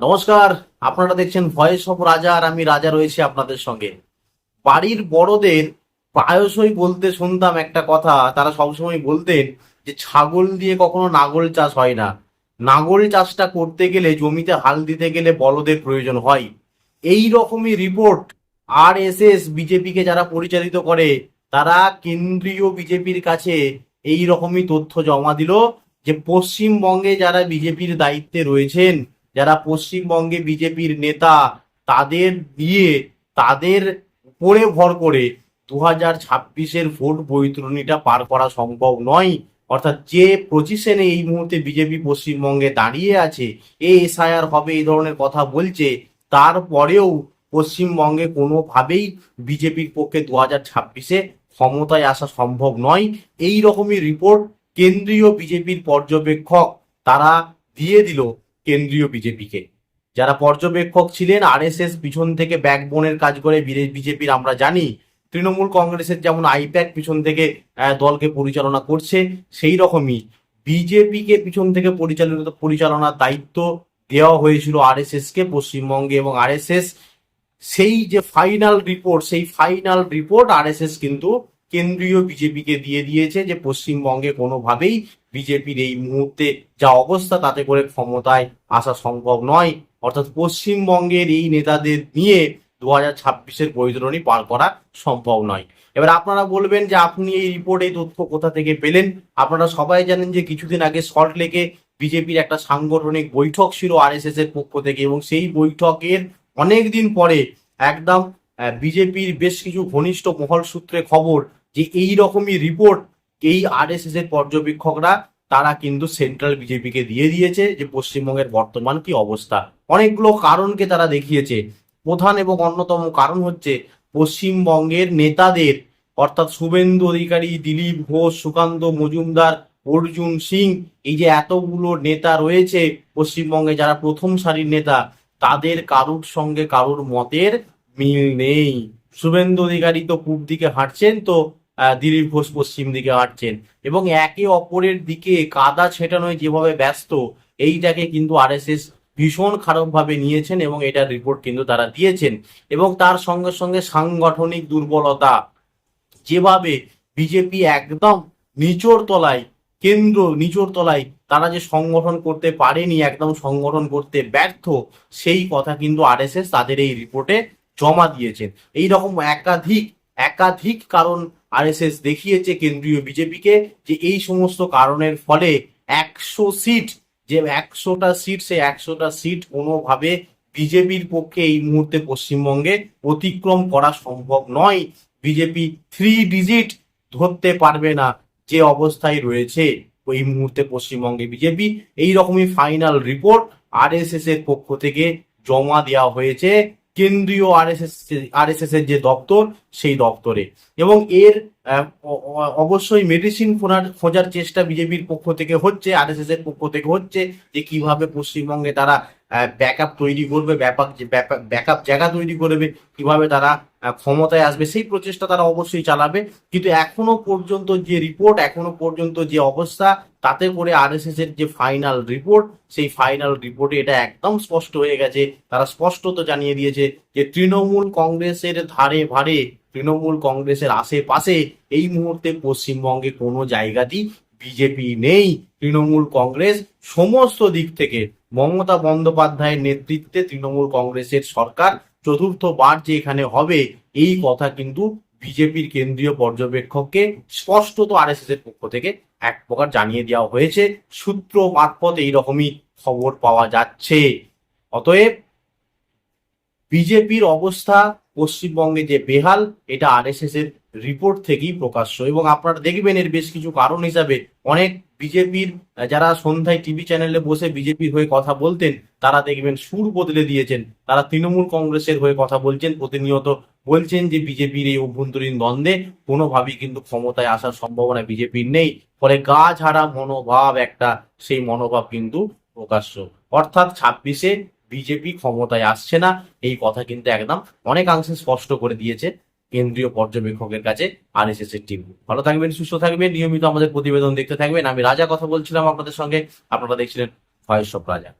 নমস্কার, আপনারা দেখছেন ভয়েস অফ রাজা আর আমি রাজা রয়েছি আপনাদের সঙ্গে। বাড়ির বড়দের প্রায়শই বলতে শুনতাম একটা কথা, তারা সবসময় বলতেন যে ছাগল দিয়ে কখনো নাগল চাষ হয় না। নাগল চাষটা করতে গেলে জমিতে হাল দিতে গেলে বলদের প্রয়োজন হয়। এই রকমই রিপোর্ট আর এস এস বিজেপিকে যারা পরিচালিত করে, তারা কেন্দ্রীয় বিজেপির কাছে এই রকমই তথ্য জমা দিল যে পশ্চিমবঙ্গে যারা বিজেপির দায়িত্বে রয়েছেন যারা পশ্চিমবঙ্গে বিজেপির নেতা, তাদের দিয়ে, তাদের উপরে ভর করে দু হাজার ছাব্বিশের ভোট বৈতরণীটা পার করা সম্ভব নয়। অর্থাৎ যে পজিশনে এই মুহূর্তে বিজেপি পশ্চিমবঙ্গে দাঁড়িয়ে আছে, এ এসআইআর হবে এই ধরনের কথা বলছে, তারপরেও পশ্চিমবঙ্গে কোনোভাবেই বিজেপির পক্ষে দু হাজার ছাব্বিশে ক্ষমতায় আসা সম্ভব নয়। এই রকমই রিপোর্ট কেন্দ্রীয় বিজেপির পর্যবেক্ষক তারা দিয়ে দিল। কেন্দ্রীয় বিজেপিকে। যারা পর্যবেক্ষক ছিলেন, আরএসএস পিছন থেকে ব্যাকবোনের কাজ করে বিজেপির আমরা জানি, তৃণমূল কংগ্রেসের যেমন আইপ্যাক পিছন থেকে দলকে পরিচালনা করছে, সেই রকমই বিজেপিকে পিছন থেকে পরিচালিত, পরিচালনার দায়িত্ব দেওয়া হয়েছিল আরএসএস কে পশ্চিমবঙ্গে এবং আরএসএস। সেই যে ফাইনাল রিপোর্ট সেই ফাইনাল রিপোর্ট আরএসএস কিন্তু কেন্দ্রীয় বিজেপিকে দিয়ে দিয়েছে যে পশ্চিমবঙ্গে কোনোভাবেই বিজেপির এই মুহূর্তে যা অবস্থা, তাতে করে ক্ষমতায় আসা সম্ভব নয়। অর্থাৎ পশ্চিমবঙ্গের এই নেতাদের নিয়ে দু হাজার ছাব্বিশের বৈতরণী পার করা সম্ভব নয়। এবার আপনারা বলবেন যে আপনি এই রিপোর্ট এই তথ্য কোথা থেকে পেলেন? আপনারা সবাই জানেন যে কিছুদিন আগে সল্ট লেকে বিজেপির একটা সাংগঠনিক বৈঠক ছিল আরএসএস এর পক্ষ থেকে এবং সেই বৈঠকের অনেক দিন পরে একদম বিজেপির বেশ কিছু ঘনিষ্ঠ মহল সূত্রে খবর যে এই রকমই রিপোর্ট এই আরএসএস এর পর্যবেক্ষকরা, তারা কিন্তু সেন্ট্রাল বিজেপিকে দিয়ে দিয়েছে যে পশ্চিমবঙ্গের বর্তমান কি অবস্থা। অনেকগুলো কারণকে তারা দেখিয়েছে। প্রধান এবং অন্যতম কারণ হচ্ছে পশ্চিমবঙ্গের নেতাদের, অর্থাৎ শুভেন্দু অধিকারী, দিলীপ ঘোষ, সুকান্ত মজুমদার, অর্জুন সিং, এই যে এতগুলো নেতা রয়েছে পশ্চিমবঙ্গে যারা প্রথম সারির নেতা, তাদের কারুর সঙ্গে কারুর মতের মিল নেই। শুভেন্দু অধিকারী তো পূব দিকে হাঁটছেন, তো দিলীপ ঘোষ পশ্চিম দিকে হাঁটছেন। এবং একে অপরের দিকে কাদা ছেটানোয় যেভাবে ব্যস্ত, এইটাকে কিন্তু আরএসএস ভীষণ খারাপভাবে নিয়েছেন এবং এটার রিপোর্ট কিন্তু তারা দিয়েছেন। এবং তার সঙ্গে সঙ্গে সাংগঠনিক দুর্বলতা, যেভাবে বিজেপি একদম নিচোর তলায়, কেন্দ্র নিচোর তলায় তারা যে সংগঠন করতে পারেনি, একদম সংগঠন করতে ব্যর্থ, সেই কথা কিন্তু আরএসএস তাদের এই রিপোর্টে জমা দিয়েছেন। এই রকম একাধিক একাধিক কারণ আরএসএস দেখিয়েছে কেন্দ্রীয় বিজেপিকে যে এই সমস্ত কারণের ফলে একশো সিট, যে একশোটা সিট সে একশোটা সিট কোনোভাবে বিজেপির পক্ষে এই মুহূর্তে পশ্চিমবঙ্গে অতিক্রম করা সম্ভব নয়। বিজেপি থ্রি ডিজিট ধরতে পারবে না যে অবস্থায় রয়েছে এই মুহূর্তে পশ্চিমবঙ্গে বিজেপি। এই রকমই ফাইনাল রিপোর্ট আরএসএস এর পক্ষ থেকে জমা দেওয়া হয়েছে। কেন্দ্রীয় আরএসএস আরএসএস এর যে দপ্তর, সেই দপ্তরে। এবং এর অবশ্যই মেডিসিন খোঁজার খোঁজার চেষ্টা বিজেপির পক্ষ থেকে হচ্ছে আরএসএস এর পক্ষ থেকে হচ্ছে, যে কীভাবে পশ্চিমবঙ্গে তারা ব্যাকআপ তৈরি করবে, ব্যাপক ব্যাকআপ জায়গা তৈরি করবে, কীভাবে তারা ক্ষমতায় আসবে, সেই প্রচেষ্টা তারা অবশ্যই চালাবে। কিন্তু এখনও পর্যন্ত যে রিপোর্ট এখনও পর্যন্ত যে অবস্থা তাতে করে আরএসএস এর যে ফাইনাল রিপোর্ট সেই ফাইনাল রিপোর্টে এটা একদম স্পষ্ট হয়ে গেছে। তারা স্পষ্টত জানিয়ে দিয়েছে যে তৃণমূল কংগ্রেসের ধারে ভারে, তৃণমূল কংগ্রেসের আশেপাশে এই মুহূর্তে পশ্চিমবঙ্গে কোনো জায়গাতেই বিজেপি নেই। তৃণমূল কংগ্রেস সমস্ত দিক থেকে মমতা বন্দ্যোপাধ্যায়ের নেতৃত্বে তৃণমূল কংগ্রেসের সরকার চতুর্থবার যে এখানে হবে, এই কথা কিন্তু বিজেপির কেন্দ্রীয় পর্যবেক্ষককে স্পষ্টত আরএসএস এর পক্ষ থেকে এক প্রকার জানিয়ে দেওয়া হয়েছে। সূত্র মারফত এইরকমই খবর পাওয়া যাচ্ছে। অতএব বিজেপির অবস্থা পশ্চিমবঙ্গে যে বেহাল, এটা আরএসএস এর রিপোর্ট থেকেই প্রকাশ্য এবং আপনারা দেখবেন এর বেশ কিছু কারণ হিসাবে অনেক বিজেপির, যারা সন্ধ্যায় টিভি চ্যানেলে বসে বিজেপির হয়ে কথা বলতেন, তারা দেখবেন সুর বদলে দিয়েছেন। তারা তৃণমূল কংগ্রেসের হয়ে কথা বলছেন, প্রতিনিয়ত বলছেন যে বিজেপির এই অভ্যন্তরীণ দ্বন্দ্বে কোনোভাবেই কিন্তু ক্ষমতায় আসার সম্ভাবনা বিজেপির নেই। ফলে গা ঝাড়া মনোভাব একটা, সেই মনোভাব কিন্তু প্রকাশ্য। অর্থাৎ ছাব্বিশে বিজেপি ক্ষমতায় আসছে না, এই কথা কিন্তু একদম অনেকাংশে স্পষ্ট করে দিয়েছে কেন্দ্রীয় পর্যবেক্ষকের কাছে আর এস এর টিম ভালো থাকবেন, সুস্থ থাকবেন, নিয়মিত আমাদের প্রতিবেদন দেখতে থাকবেন। আমি রাজা কথা বলছিলাম আপনাদের সঙ্গে, আপনারা দেখছিলেন ভয়েস অফ রাজা